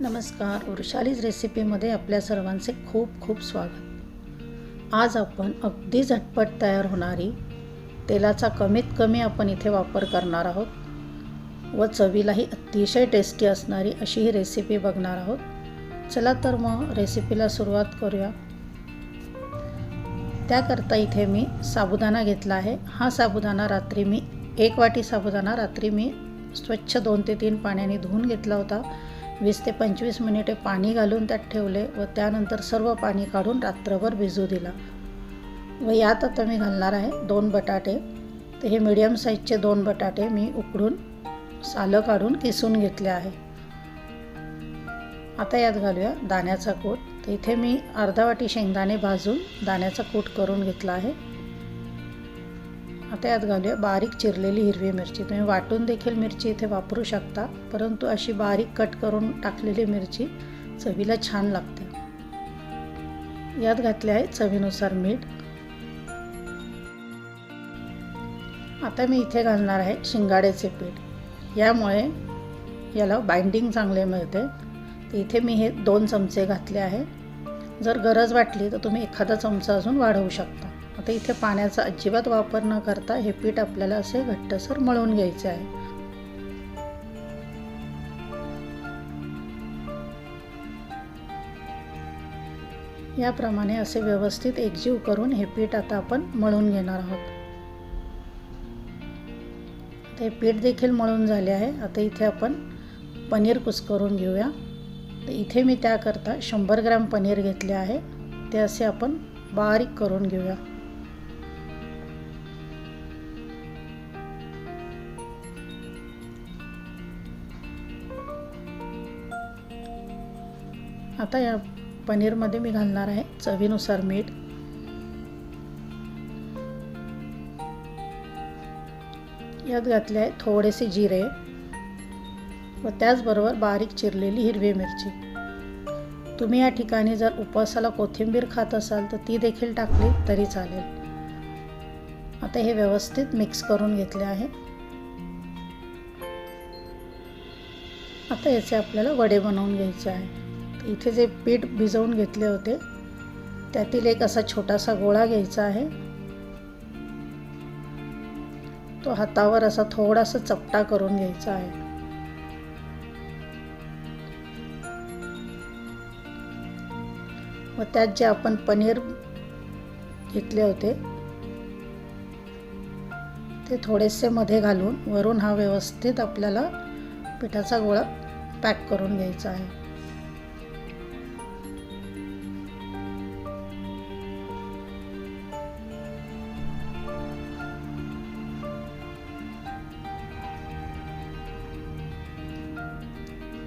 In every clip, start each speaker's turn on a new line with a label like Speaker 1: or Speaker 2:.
Speaker 1: नमस्कार. वृषालीज रेसिपीमध्ये आपल्या सर्वांचे खूप खूप स्वागत. आज आपण अगदी झटपट तयार होणारी तेलाचा कमीत कमी आपण इथे वापर करणार आहोत व चवीलाही अतिशय टेस्टी असणारी अशी ही रेसिपी बघणार आहोत. चला तर मग रेसिपीला सुरुवात करूया. त्याकरता इथे मी साबुदाणा घेतला आहे. हा साबुदाणा रात्री मी एक वाटी साबुदाणा रात्री मी स्वच्छ दोन ते तीन पाण्याने धुवून घेतला होता. वीस ते पंचवीस मिनिटे पाणी घालून त्यात ठेवले व त्यानंतर सर्व पाणी काढून रात्रभर भिजू दिला. व यात आता मी घालणार आहे दोन बटाटे. तर हे मीडियम साईजचे दोन बटाटे मी उकडून सालं काढून किसून घेतले आहे. आता यात घालूया दाण्याचा कूट. तर इथे मी अर्धा वाटी शेंगदाणे भाजून दाण्याचा कूट करून घेतला आहे. आता यात घालूया. बारीक चिरलेली हिरवी मिरची. तुम्ही वाटून देखील मिरची इथे वापरू शकता. परंतु अशी बारीक कट करून टाकलेली मिरची चवीला छान लागते. यात घातले आहे चवीनुसार मीठ. आता मी इथे घालणार आहे शिंगाड्याचे पीठ. यामुळे याला बाइंडिंग चांगले मिळते. तर इथे मी हे दोन चमचे घातले आहे. जर गरज वाटली तर तुम्ही एखादा चमचा अजून वाढवू शकता. आता इथे पाण्याचा अजिबात वापर न करता हे पीठ आपल्याला असे घट्टसर मळून घ्यायचे आहे. याप्रमाणे असे व्यवस्थित एकजीव करून हे पीठ आता आपण मळून घेणार आहोत. ते पीठ देखील मळून झाले आहे. आता इथे आपण पनीर कुस्करून घेऊया. तर इथे मी त्याकरता शंभर ग्रॅम पनीर घेतले आहे. ते असे आपण बारीक करून घेऊया. आता या पनीरमध्ये मी घालणार आहे चवीनुसार मीठ. यात घातले आहे थोडेसे जिरे व त्याचबरोबर बारीक चिरलेली हिरवी मिरची. तुम्ही या ठिकाणी जर उपवासाला कोथिंबीर खात असाल तर ती देखील टाकली तरी चालेल. आता हे व्यवस्थित मिक्स करून घेतले आहे. आता याचे आपल्याला वडे बनवून घ्यायचे आहे. इथे जे पीठ भिजवून घेतले होते त्यातील एक असा छोटासा गोळा घ्यायचा आहे. तो हातावर असा थोडासा चपटा करून घ्यायचा आहे. व त्यात जे आपण पनीर घेतले होते ते थोडेसे मध्ये घालून वरून हा व्यवस्थित आपल्याला पिठाचा गोळा पॅक करून घ्यायचा आहे.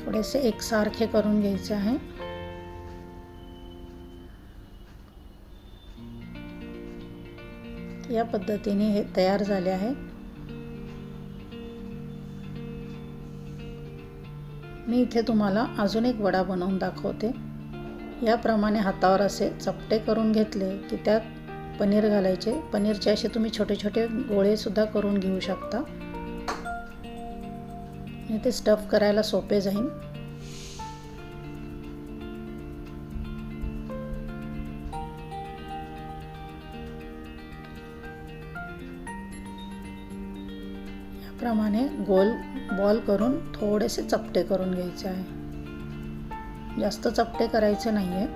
Speaker 1: थोडेसे एकसारखे करून घ्यायचे आहे. या पद्धतीने हे तयार झाले आहे. मी इथे तुम्हाला अजून एक वडा बनवून दाखवते. याप्रमाणे हातावर असे चपटे करून घेतले की त्यात पनीर घालायचे. पनीरचे असे तुम्ही छोटे छोटे गोळेसुद्धा करून घेऊ शकता. ते स्टफ करायला सोपे जाईल याप्रमाणे गोल बॉल करून थोडेसे चपटे करून घ्यायचे आहे. जास्त चपटे करायचे नाही आहे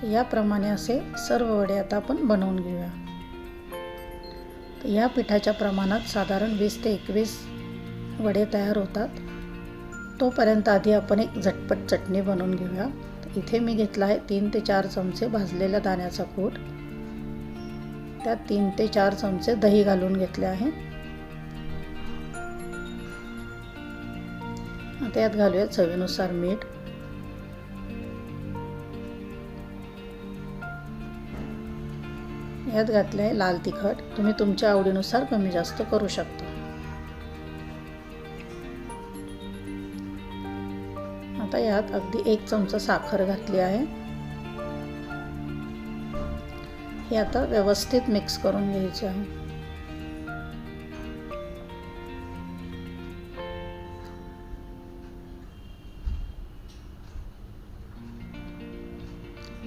Speaker 1: तर याप्रमाणे असे सर्व वडे आता आपण बनवून घेऊया. तर या पिठाच्या प्रमाणात साधारण वीस ते एकवीस वडे तयार होतात. तोपर्यंत आधी आपण एक झटपट चटणी बनवून घेऊया. इथे मी घेतला आहे तीन ते चार चमचे भाजलेल्या दाण्याचा कूट. त्यात तीन ते चार चमचे दही घालून घेतले आहे. त्यात घालूया चवीनुसार मीठ. यात घातले आहे लाल तिखट. तुम्ही तुमच्या आवडीनुसार कमी जास्त करू शकता. यात अगदी एक चमचा साखर घातली आहे. हे आता व्यवस्थित मिक्स करून घ्यायचे आहे.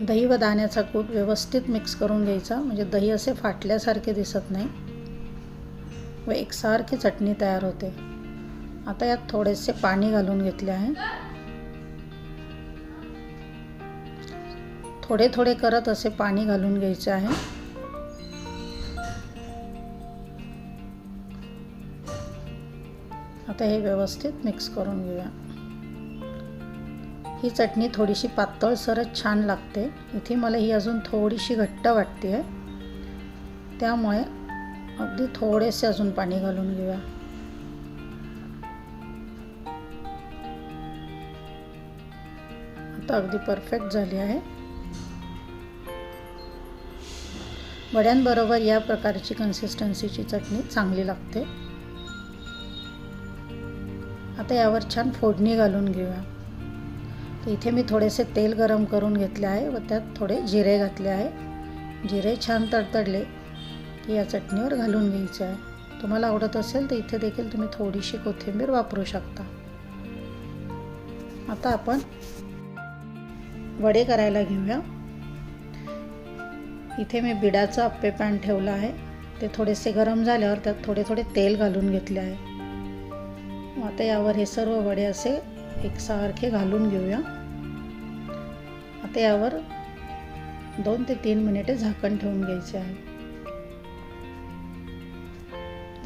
Speaker 1: दही व दाण्याचा कूट व्यवस्थित मिक्स करून घ्यायचा म्हणजे दही असे फाटल्यासारखे दिसत नाही व एकसारखी चटणी तयार होते. आता यात थोडेसे पाणी घालून घेतले आहे. थोडे थोडे करत असे पाणी घालून घ्यायचे आहे. आता हे व्यवस्थित मिक्स करून घेऊया. ही चटणी थोडीशी पातळ सरच छान लागते. इथे मला ही अजून थोडीशी घट्ट वाटते आहे त्यामुळे अगदी थोडेसे अजून पाणी घालून घेऊया. आता अगदी परफेक्ट झाली आहे. वड्यांबरोबर या प्रकारची कन्सिस्टन्सीची चटणी चांगली लागते. आता यावर छान फोडणी घालून घेऊया. तर इथे मी थोडेसे तेल गरम करून घेतले आहे व त्यात थोडे जिरे घातले आहे. जिरे छान तडतडले की या चटणीवर घालून घ्यायचे आहे. तुम्हाला आवडत असेल तर इथे देखील तुम्ही थोडीशी कोथिंबीर वापरू शकता. आता आपण वडे करायला घेऊया. इथे मी बिडाचं अप्पे पॅन ठेवलं आहे. ते थोडेसे गरम झाल्यावर त्यात थोडे थोडे तेल घालून घेतले आहे. आता यावर हे सर्व वडे असे एकसारखे घालून घेऊया. आता यावर दोन ते तीन मिनिटे झाकण ठेवून घ्यायचे आहे.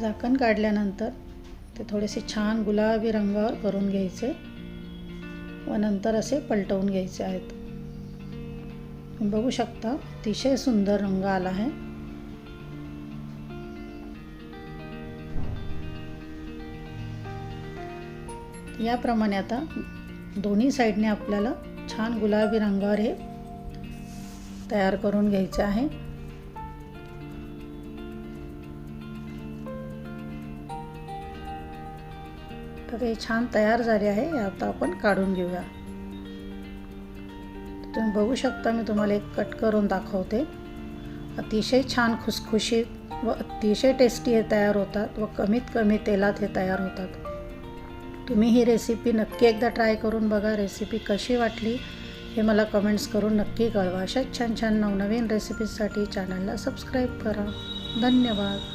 Speaker 1: झाकण काढल्यानंतर ते थोडेसे छान गुलाबी रंगावर करून घ्यायचे व नंतर असे पलटवून घ्यायचे आहेत. बघू शकता अतिशय सुंदर रंग आला आहे. याप्रमाणे आता दोन्ही साईडने आपल्याला छान गुलाबी रंगावर हे तयार करून घ्यायचे आहे. तर हे छान तयार झाले आहे हे आता आपण काढून घेऊया. तुम्ही बघू शकता मी तुम्हाला एक कट करून दाखवते. अतिशय छान खुसखुशीत व अतिशय टेस्टी हे तयार होतात व कमीत कमी तेलात हे तयार होतात. तुम्ही ही रेसिपी नक्की एकदा ट्राय करून बघा रेसिपी कशी वाटली हे मला कमेंट्स करून नक्की कळवा. अशाच छान छान नवनवीन रेसिपीजसाठी चॅनलला सबस्क्राईब करा. धन्यवाद.